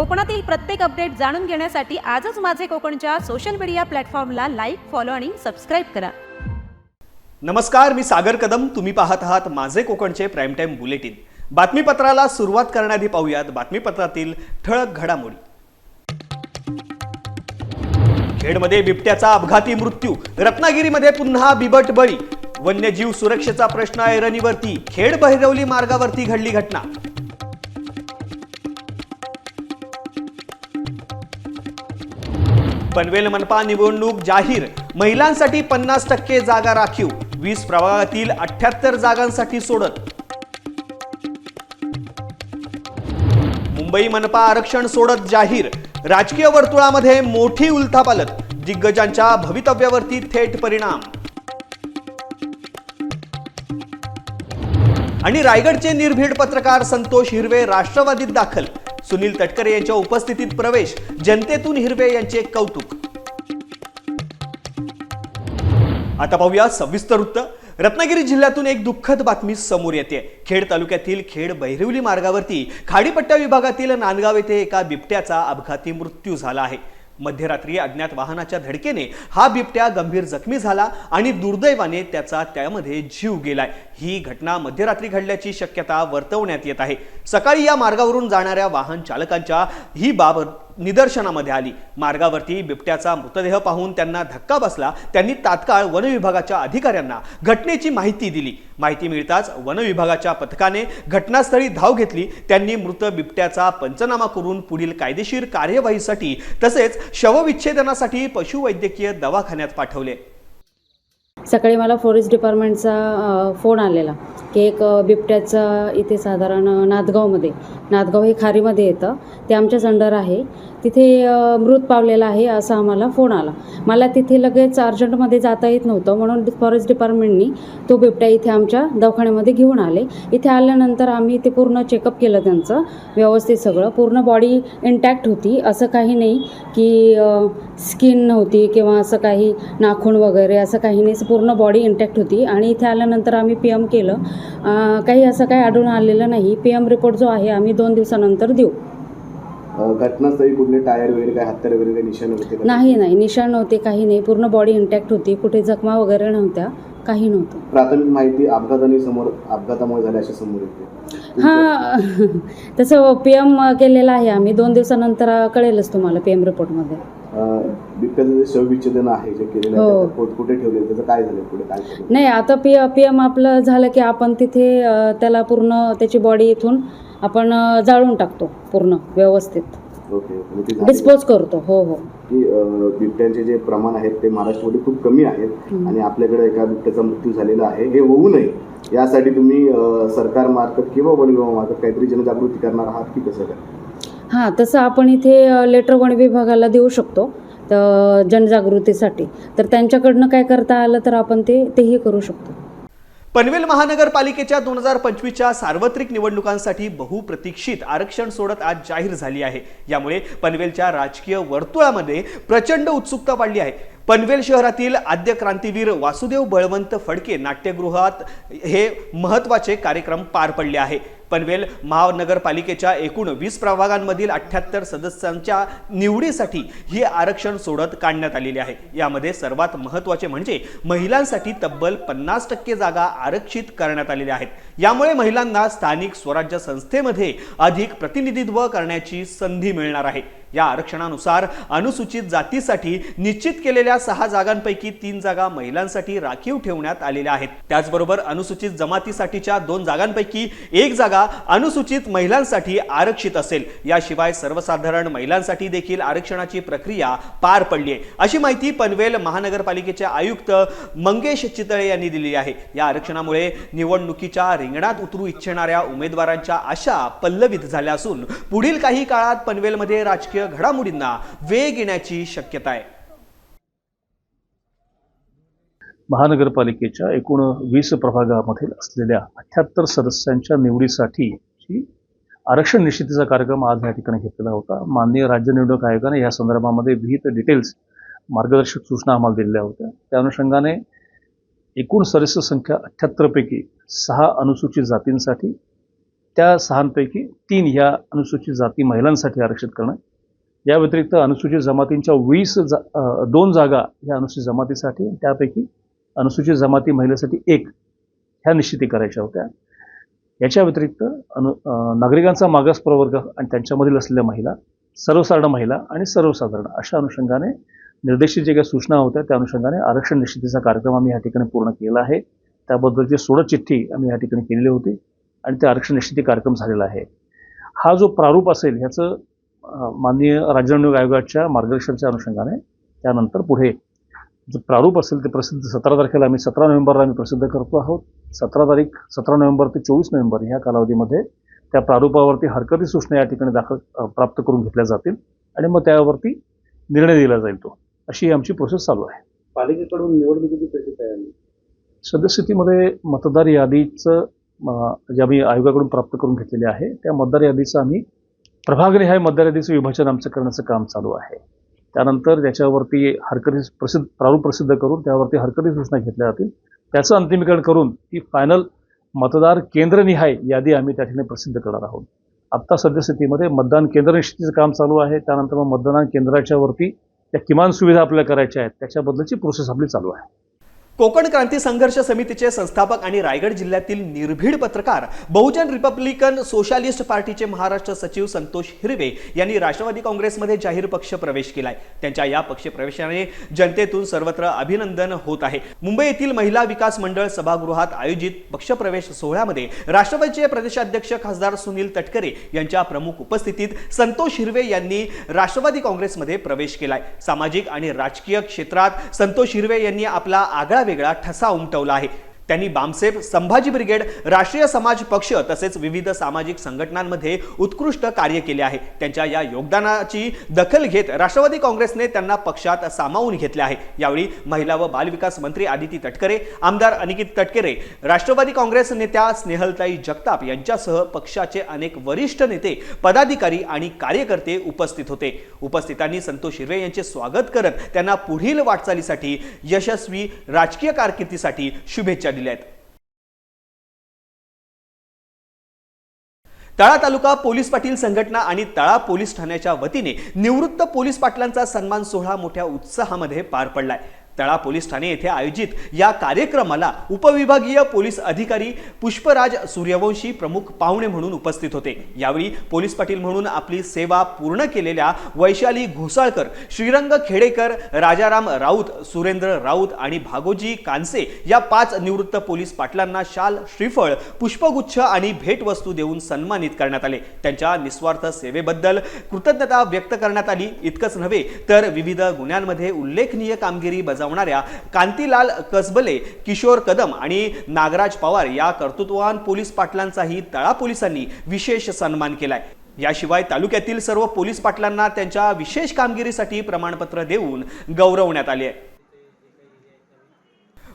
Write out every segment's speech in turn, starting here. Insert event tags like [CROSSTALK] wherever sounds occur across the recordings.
कोकणातील प्रत्येक अपडेट जाणून घेण्यासाठी आजच माझे कोकणच्या सोशल मीडिया प्लॅटफॉर्मला लाईक फॉलो आणि सबस्क्राईब करा. नमस्कार मी सागर कदम. तुम्ही पाहत आहात माझे कोकणचे प्राईम टाईम बुलेटिन बातमीपत्राला सुरुवात करण्याआधी पाहूयात. बातमीपत्रातील ठळक घडामोडी. खेडमध्ये बिबट्याचा अपघाती मृत्यू. रत्नागिरीमध्ये पुन्हा बिबट बळी. वन्यजीव सुरक्षेचा प्रश्न ऐरणीवरती. खेड बहिरवली मार्गावरती घडली घटना. पनवेल मनपा निवडणूक जाहीर. महिलांसाठी पन्नास टक्के जागा राखीव. वीस प्रभागातील अठ्याहत्तर जागांसाठी सोडत. मुंबई मनपा आरक्षण सोडत जाहीर. राजकीय वर्तुळामध्ये मोठी उलथापालत. दिग्गजांच्या भवितव्यावरती थेट परिणाम. आणि रायगडचे निर्भीड पत्रकार संतोष हिरवे राष्ट्रवादीत दाखल. सुनील तटकरे यांच्या उपस्थितीत प्रवेश जनतेतून हिरवे यांचे कौतुक. आता पाहूया सविस्तर वृत्त. रत्नागिरी जिल्ह्यातून एक दुःखद बातमी समोर येते. खेड तालुक्यातील खेड बहिरवली मार्गावरती खाडीपट्टा विभागातील नांदगाव येथे एका बिबट्याचा अपघाती मृत्यू झाला आहे. मध्यरात्री अज्ञात वाहनाच्या धडकेने हा बिबट्या गंभीर जखमी झाला आणि दुर्दैवाने त्याचा त्यामध्ये जीव गेलाय. ही घटना मध्यरात्री घडल्याची शक्यता वर्तवण्यात येत आहे. सकाळी या मार्गावरून जाणाऱ्या वाहन चालकांच्या ही बाबत निदर्शनामध्ये आली. मार्गावरती बिबट्याचा मृतदेह पाहून त्यांना धक्का बसला. त्यांनी तात्काळ वन विभागाच्या अधिकाऱ्यांना घटनेची माहिती दिली. माहिती मिळताच वन विभागाच्या पथकाने घटनास्थळी धाव घेतली. त्यांनी मृत बिबट्याचा पंचनामा करून पुढील कायदेशीर कार्यवाहीसाठी तसेच शवविच्छेदनासाठी पशुवैद्यकीय दवाखान्यात पाठवले. सकाळी मला फॉरेस्ट डिपार्टमेंटचा फोन आलेला. की एक बिबट्याचा इथे साधारण नादगावमध्ये नादगाव हे खारीमध्ये येतं. ते आमच्याच अंडर आहे. तिथे मृत पावलेला आहे असा आम्हाला फोन आला. मला तिथे लगेच अर्जंटमध्ये जाता येत नव्हतं म्हणून फॉरेस्ट डिपार्टमेंटनी तो बिबट्या इथे आमच्या दवाखान्यामध्ये घेऊन आले. इथे आल्यानंतर आम्ही ते पूर्ण चेकअप केलं त्यांचं व्यवस्थित सगळं. पूर्ण बॉडी इंटॅक्ट होती. असं काही नाही की स्किन नव्हती किंवा असं काही नाखून वगैरे असं काही नाही. पूर्ण बॉडी इंटॅक्ट होती आणि इथे आल्यानंतर आम्ही पी एम केलं. काही असं काही आढळून आलेलं नाही. पी एम रिपोर्ट जो आहे आम्ही दोन दिवसानंतर देऊ. घटनास्थळी कुठले टायर वगैरे काय हत्यार वगैरे काही निशाण होते का? नाही नाही. निशाण नव्हते काही नाही. पूर्ण बॉडी इंटॅक्ट होती. कुठे जखमा वगैरे नव्हत्या. काही नव्हतं. प्राथमिक माहिती अपघाताने समोर अपघातामुळे झाल्या अशी समोर येते. हां. [LAUGHS] तसं पी एम केलेलं आहे आम्ही. दोन दिवसानंतर कळेलच तुम्हाला पी एम रिपोर्टमध्ये अ, बिबट्याचं जे शवविच्छेदन आहे जे केलेलं आहे हो. त्याचं कुठे ठेवले त्याचं काय झालं पुढे? काय झालं? नाही आता पी पी एम आपलं झालं की आपण तिथे अ, त्याला पूर्ण त्याची बॉडी इथून आपण अ, जाळून टाकतो पूर्ण व्यवस्थित. ओके आणि ते झालं. डिस्पोज करतो हो हो. की अ, बिबट्यांचे जे प्रमाण आहेत ते महाराष्ट्रामध्ये खूप कमी आहेत आणि आपल्याकडे एका बिबट्याचा मृत्यू झालेला आहे. हे होऊ नये. यासाठी तुम्ही अ, सरकारमार्फत किंवा वन विभागामार्फत काहीतरी जनजागृती करणार आहात की कसं काय? हां तसं आपण इथे अ, लेटर वन विभागाला देऊ शकतो. तर जनजागृतीसाठी. तर त्यांच्याकडनं काय करता आलं तर आपण ते तेही करू शकतो. पनवेल महानगरपालिकेच्या दोन हजार पंचवीसच्या सार्वत्रिक निवडणुकांसाठी बहुप्रतीक्षित आरक्षण सोडत आज जाहीर झाली आहे. यामुळे पनवेलच्या राजकीय वर्तुळामध्ये प्रचंड उत्सुकता वाढली आहे. पनवेल शहरातील आद्य क्रांतीवीर वासुदेव बळवंत फडके नाट्यगृहात हे महत्त्वाचे कार्यक्रम पार पडले आहे. पनवेल महानगरपालिकेच्या एकूण वीस प्रभागांमधील अठ्ठ्याहत्तर सदस्यांच्या निवडीसाठी ही आरक्षण सोडत काढण्यात आलेली आहे. यामध्ये सर्वात महत्त्वाचे म्हणजे महिलांसाठी तब्बल पन्नास टक्के जागा आरक्षित करण्यात आलेल्या आहेत. यामुळे महिलांना स्थानिक स्वराज्य संस्थेमध्ये अधिक प्रतिनिधित्व करण्याची संधी मिळणार आहे. या आरक्षणानुसार अनुसूचित जातीसाठी निश्चित केलेल्या सहा जागांपैकी तीन जागा महिलांसाठी राखीव ठेवण्यात आलेल्या आहेत. त्याचबरोबर अनुसूचित जमातीसाठीच्या दोन जागांपैकी एक जागा अनुसूचित महिलांसाठी आरक्षित असेल. याशिवाय सर्वसाधारण महिलांसाठी देखील आरक्षणाची प्रक्रिया पार पडली आहे. अशी माहिती पनवेल महानगरपालिकेचे आयुक्त मंगेश चितळे यांनी दिली आहे. या आरक्षणामुळे निवडणुकीच्या रिंगणात उतरू इच्छिणाऱ्या उमेदवारांच्या आशा पल्लवित झाल्या असून पुढील काही काळात पनवेलमध्ये राजकीय घडामोडींना वेग येण्याची शक्यता आहे. महानगरपालिकेच्या एकूण वीस प्रभागामध्ये असलेल्या अठ्याहत्तर सदस्यांच्या निवडीसाठी आरक्षण निश्चितीचा कार्यक्रम आज या ठिकाणी घेतलेला होता. माननीय राज्य निवडणूक आयोगाने या संदर्भामध्ये विहित डिटेल्स मार्गदर्शक सूचना आम्हाला दिलेल्या होत्या. त्या अनुषंगाने एकूण सदस्य संख्या अठ्ठ्याहत्तरपैकी सहा अनुसूचित जातींसाठी त्या सहांपैकी तीन ह्या अनुसूचित जाती महिलांसाठी आरक्षित करणं या व्यतिरिक्त अनुसूचित जमातींच्या वीस जा दोन जागा ह्या अनुसूचित जमातीसाठी त्यापैकी अनुसूचित जमाती महिलेसाठी एक ह्या निश्चिती करायच्या होत्या. याच्या व्यतिरिक्त अनु नागरिकांचा मागास प्रवर्ग आणि त्यांच्यामधील असलेल्या महिला सर्वसाधारण महिला आणि सर्वसाधारण अशा अनुषंगाने निर्देशित जे काही सूचना होत्या त्या अनुषंगाने आरक्षण निश्चितीचा कार्यक्रम आम्ही या ठिकाणी पूर्ण केला आहे. त्याबद्दलची सोडत चिठ्ठी आम्ही या ठिकाणी केलेली होती आणि ते आरक्षण निश्चिती कार्यक्रम झालेला आहे. हा जो प्रारूप असेल ह्याचं माननीय राज्य निवडणूक आयोगाच्या मार्गदर्शनाच्या अनुषंगाने त्यानंतर पुढे जो प्रारूप असेल ते प्रसिद्ध सतरा तारखेला आम्ही सतरा नोव्हेंबरला आम्ही प्रसिद्ध करतो आहोत. सतरा तारीख सतरा नोव्हेंबर ते चोवीस नोव्हेंबर ह्या कालावधीमध्ये त्या प्रारूपावरती हरकती सूचना या ठिकाणी दाखल प्राप्त करून घेतल्या जातील आणि मग त्यावरती निर्णय दिला जाईल तो. अशी आमची प्रोसेस चालू आहे. पालिकेकडून निवडणुकीची कशी तयारी सद्यस्थितीमध्ये मतदार यादीचं जे आम्ही आयोगाकडून प्राप्त करून घेतलेले आहे त्या मतदार यादीचं आम्ही प्रभागने ह्या यादीचं विभाजन आमचं करण्याचं काम चालू आहे. त्यानंतर त्याच्यावरती हरकती प्रसिद्ध प्रारूप प्रसिद्ध करून त्यावरती हरकती सूचना घेतल्या जातील. त्याचं अंतिमीकरण करून ती फायनल मतदार केंद्रनिहाय यादी आम्ही त्या ठिकाणी प्रसिद्ध करणार आहोत. आत्ता सद्यस्थितीमध्ये मतदान केंद्र निश्चितीचं काम चालू आहे. त्यानंतर मग मतदान केंद्राच्या वरती त्या किमान सुविधा आपल्याला करायच्या आहेत. त्याच्याबद्दलची प्रोसेस आपली चालू आहे. कोकण क्रांती संघर्ष समितीचे संस्थापक आणि रायगड जिल्ह्यातील निर्भीड पत्रकार बहुजन रिपब्लिकन सोशालिस्ट पार्टीचे महाराष्ट्र सचिव संतोष हिरवे यांनी राष्ट्रवादी काँग्रेसमध्ये जाहीर पक्ष प्रवेश केलाय. त्यांच्या या पक्ष प्रवेशाने जनतेतून सर्वत्र अभिनंदन होत आहे. मुंबई येथील महिला विकास मंडळ सभागृहात आयोजित पक्षप्रवेश सोहळ्यामध्ये राष्ट्रवादीचे प्रदेशाध्यक्ष खासदार सुनील तटकरे यांच्या प्रमुख उपस्थितीत संतोष हिरवे यांनी राष्ट्रवादी काँग्रेसमध्ये प्रवेश केलाय. सामाजिक आणि राजकीय क्षेत्रात संतोष हिरवे यांनी आपला आगळा वेगळा ठसा उमटवला आहे. त्यांनी बामसेफ संभाजी ब्रिगेड राष्ट्रीय समाज पक्ष तसेच विविध सामाजिक संघटनांमध्ये उत्कृष्ट कार्य केले आहे. त्यांच्या या योगदानाची दखल घेत राष्ट्रवादी काँग्रेसने त्यांना पक्षात सामावून घेतले आहे. यावेळी महिला व बालविकास मंत्री आदिती तटकरे आमदार अनिकित तटकरे राष्ट्रवादी काँग्रेस नेत्या स्नेहलताई जगताप यांच्यासह पक्षाचे अनेक वरिष्ठ नेते पदाधिकारी आणि कार्यकर्ते उपस्थित होते. उपस्थितांनी संतोष हिरवे यांचे स्वागत करत त्यांना पुढील वाटचालीसाठी यशस्वी राजकीय कारकिर्दीसाठी शुभेच्छा दिल्या. आहेत तळा तालुका पोलीस पाटील संघटना आणि तळा पोलीस ठाण्याच्या वतीने निवृत्त पोलीस पाटलांचा सन्मान सोहळा मोठ्या उत्साहामध्ये पार पडलाय. तळा पोलीस ठाणे येथे आयोजित या कार्यक्रमाला उपविभागीय पोलीस अधिकारी पुष्पराज सूर्यवंशी प्रमुख पाहुणे म्हणून उपस्थित होते. यावेळी पोलीस पाटील म्हणून आपली सेवा पूर्ण केलेल्या वैशाली घोसाळकर श्रीरंग खेडेकर राजाराम राऊत सुरेंद्र राऊत आणि भागोजी कानसे या पाच निवृत्त पोलीस पाटलांना शाल श्रीफळ पुष्पगुच्छ आणि भेटवस्तू देऊन सन्मानित करण्यात आले. त्यांच्या निस्वार्थ सेवेबद्दल कृतज्ञता व्यक्त करण्यात आली. इतकंच नव्हे तर विविध गुन्ह्यांमध्ये उल्लेखनीय कामगिरी बजावणाऱ्या कांतीलाल कसबले किशोर कदम आणि नागराज पवार या कर्तृत्ववान पोलीस पाटलांचाही तळा पोलिसांनी विशेष सन्मान केलाय. याशिवाय तालुक्यातील सर्व पोलीस पाटलांना त्यांच्या विशेष कामगिरीसाठी प्रमाणपत्र देऊन गौरवण्यात आले आहे.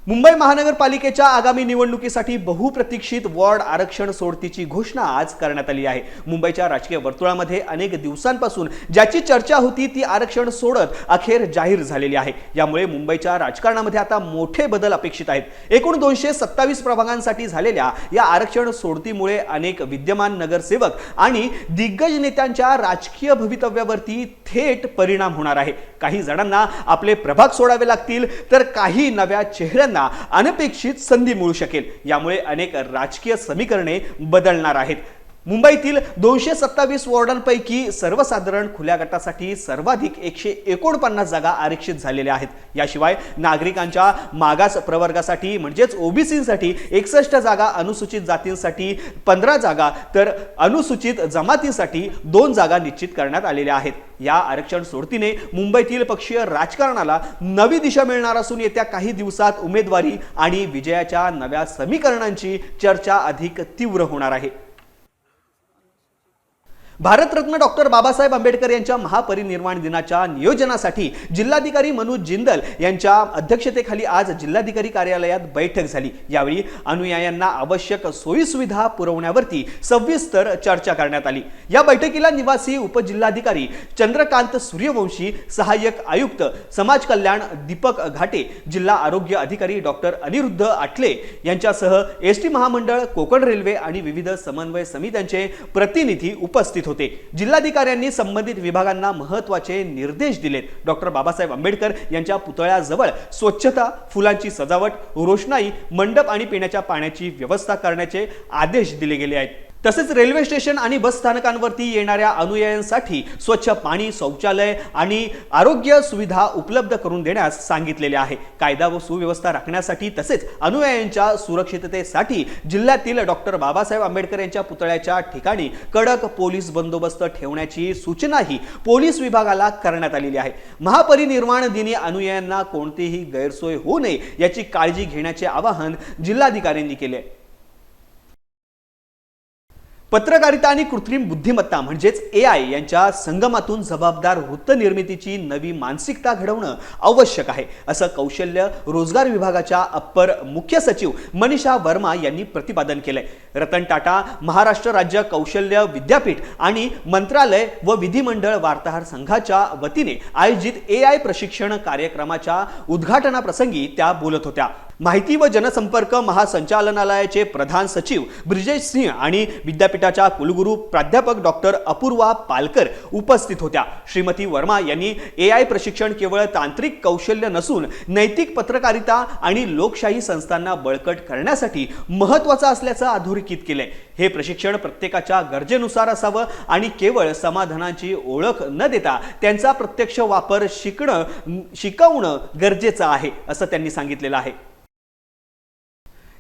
मुंबई महानगरपालिकेच्या आगामी निवडणुकीसाठी बहुप्रतीक्षित वॉर्ड आरक्षण सोडतीची घोषणा आज करण्यात आली आहे. मुंबईच्या राजकीय वर्तुळामध्ये अनेक दिवसांपासून ज्याची चर्चा होती ती आरक्षण सोडत अखेर जाहीर झालेली आहे. यामुळे मुंबईच्या राजकारणामध्ये आता मोठे बदल अपेक्षित आहेत. एकूण दोनशे सत्तावीस प्रभागांसाठी झालेल्या या आरक्षण सोडतीमुळे अनेक विद्यमान नगरसेवक आणि दिग्गज नेत्यांच्या राजकीय भवितव्यावरती थेट परिणाम होणार आहे. काही जणांना आपले प्रभाग सोडावे लागतील तर काही नव्या चेहऱ्यांना अनपेक्षित संधी मिळू शकेल. यामुळे अनेक राजकीय समीकरणे बदलणार आहेत. मुंबईतील दोनशे सत्तावीस वॉर्डांपैकी सर्वसाधारण खुल्या गटासाठी सर्वाधिक एकशे एकोणपन्नास जागा आरक्षित झालेल्या आहेत. याशिवाय नागरिकांच्या मागास प्रवर्गासाठी म्हणजेच ओबीसीसाठी एकसष्ट जागा अनुसूचित जातींसाठी पंधरा जागा तर अनुसूचित जमातींसाठी दोन जागा निश्चित करण्यात आलेल्या आहेत. या आरक्षण सोडतीने मुंबईतील पक्षीय राजकारणाला नवी दिशा मिळणार असून येत्या काही दिवसात उमेदवारी आणि विजयाच्या नव्या समीकरणांची चर्चा अधिक तीव्र होणार आहे. भारतरत्न डॉक्टर बाबासाहेब आंबेडकर यांच्या महापरिनिर्वाण दिनाच्या नियोजनासाठी जिल्हाधिकारी मनोज जिंदल यांच्या अध्यक्षतेखाली आज जिल्हाधिकारी कार्यालयात बैठक झाली. यावेळी अनुयायांना आवश्यक सोयीसुविधा पुरवण्यावरती सविस्तर चर्चा करण्यात आली. या बैठकीला निवासी उपजिल्हाधिकारी चंद्रकांत सूर्यवंशी सहाय्यक आयुक्त समाज कल्याण दीपक घाटे जिल्हा आरोग्य अधिकारी डॉक्टर अनिरुद्ध आटले यांच्यासह एस टी महामंडळ कोकण रेल्वे आणि विविध समन्वय समित्यांचे प्रतिनिधी उपस्थित होते. जिल्हाधिकाऱ्यांनी संबंधित विभागांना महत्त्वाचे निर्देश दिलेत. डॉक्टर बाबासाहेब आंबेडकर यांच्या पुतळ्याजवळ स्वच्छता फुलांची सजावट रोषणाई मंडप आणि पिण्याच्या पाण्याची व्यवस्था करण्याचे आदेश दिले गेले आहेत. तसेच रेल्वे स्टेशन आणि बस स्थानकांवरती येणाऱ्या अनुयायांसाठी स्वच्छ पाणी शौचालय आणि आरोग्य सुविधा उपलब्ध करून देण्यास सांगितलेले आहे कायदा व सुव्यवस्था राखण्यासाठी तसेच अनुयायांच्या सुरक्षिततेसाठी जिल्ह्यातील डॉक्टर बाबासाहेब आंबेडकर यांच्या पुतळ्याच्या ठिकाणी कडक पोलीस बंदोबस्त ठेवण्याची सूचनाही पोलीस विभागाला करण्यात आलेली आहे महापरिनिर्वाण दिनी अनुयायांना कोणतीही गैरसोय होऊ नये याची काळजी घेण्याचे आवाहन जिल्हाधिकाऱ्यांनी केले आहे. पत्रकारिता आणि कृत्रिम बुद्धिमत्ता म्हणजेच ए आय यांच्या संगमातून जबाबदार वृत्तनिर्मितीची नवी मानसिकता घडवणं आवश्यक आहे असं कौशल्य रोजगार विभागाच्या अप्पर मुख्य सचिव मनीषा वर्मा यांनी प्रतिपादन केलंय. रतन टाटा महाराष्ट्र राज्य कौशल्य विद्यापीठ आणि मंत्रालय व विधिमंडळ वार्ताहर संघाच्या वतीने आयोजित ए आय प्रशिक्षण कार्यक्रमाच्या उद्घाटनाप्रसंगी त्या बोलत होत्या. माहिती व जनसंपर्क महासंचालनालयाचे प्रधान सचिव ब्रिजेश सिंह आणि विद्यापीठाच्या कुलगुरू प्राध्यापक डॉक्टर अपूर्वा पालकर उपस्थित होत्या. श्रीमती वर्मा यांनी ए आय प्रशिक्षण केवळ तांत्रिक कौशल्य नसून नैतिक पत्रकारिता आणि लोकशाही संस्थांना बळकट करण्यासाठी महत्वाचं असल्याचं अधोरेखित केले हे प्रशिक्षण प्रत्येकाच्या गरजेनुसार असावं आणि केवळ समाधानाची ओळख न देता त्यांचा प्रत्यक्ष वापर शिकणं शिकवणं गरजेचं आहे असं त्यांनी सांगितलेलं आहे.